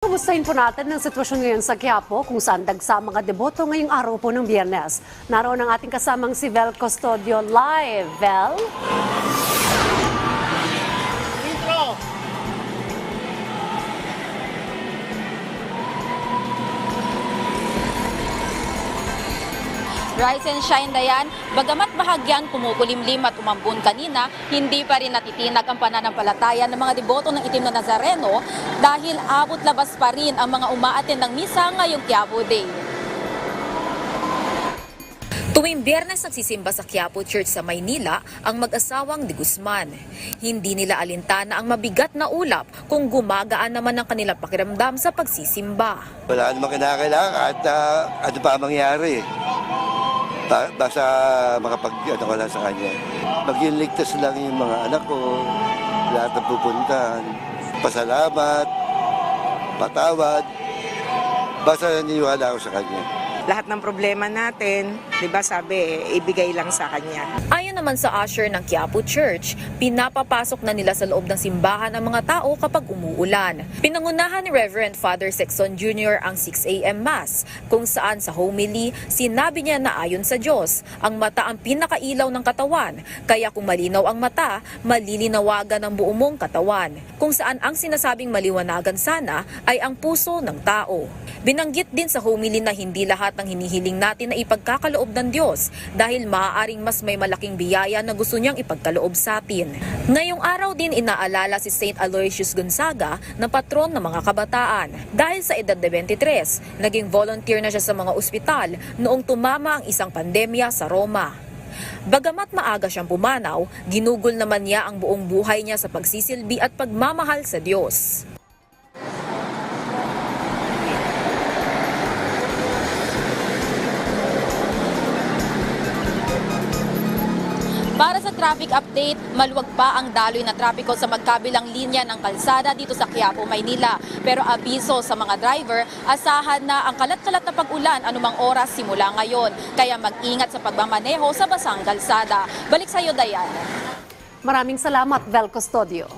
Kumustahin po natin ang sitwasyon ngayon sa Quiapo kung saan dagsa mga deboto ngayong araw po ng biyernes. Naroon ang ating kasamang si Vel Custodio live. Vel? Rise and shine Dayan, bagamat bahagyang kumukulimlim at umambun kanina, hindi pa rin natitinag ang pananampalataya ng mga deboto ng itim na Nazareno dahil abot labas pa rin ang mga umaaten ng misa ngayong Quiapo Day. Tuwing biyernes nagsisimba sa Quiapo Church sa Maynila ang mag-asawang de Guzman. Hindi nila alintana ang mabigat na ulap kung gumagaan naman ang kanilang pakiramdam sa pagsisimba. Wala namang kinakailangan at ah, ano pa ang mangyari. Ba- basta makapag ano ko lang sa kanya. Maging ligtas lang yung mga anak ko, lahat ng pupuntahan. Pasalamat, patawad. Basta naniwala ako sa kanya. lahat ng problema natin, 'di ba sabi, ibigay lang sa kanya. Ayon naman sa usher ng Quiapo Church, pinapapasok na nila sa loob ng simbahan ang mga tao kapag umuulan. Pinangunahan ni Reverend Father Sexton Jr. ang 6 a.m. Mass, kung saan sa homily, sinabi niya na ayon sa Diyos, ang mata ang pinakailaw ng katawan, kaya kung malinaw ang mata, malilinawagan ang buong mong katawan. Kung saan ang sinasabing maliwanagan sana ay ang puso ng tao. Binanggit din sa homily na hindi lahat ng hinihiling natin na ipagkakaloob ng Diyos dahil maaaring mas may malaking biyaya na gusto niyang ipagkaloob sa atin. Ngayong araw din inaalala si St. Aloysius Gonzaga na patron ng mga kabataan. Dahil sa edad na 23, naging volunteer na siya sa mga ospital noong tumama ang isang pandemya sa Roma. Bagamat maaga siyang pumanaw, ginugol naman niya ang buong buhay niya sa pagsisilbi at pagmamahal sa Diyos. Para sa traffic update, maluwag pa ang daloy na trapiko sa magkabilang linya ng kalsada dito sa Quiapo, Maynila. Pero abiso sa mga driver, asahan na ang kalat-kalat na pag-ulan anumang oras simula ngayon. Kaya mag-ingat sa pagmamaneho sa basang kalsada. Balik sa iyo, Dayan. Maraming salamat, Vel Custodio.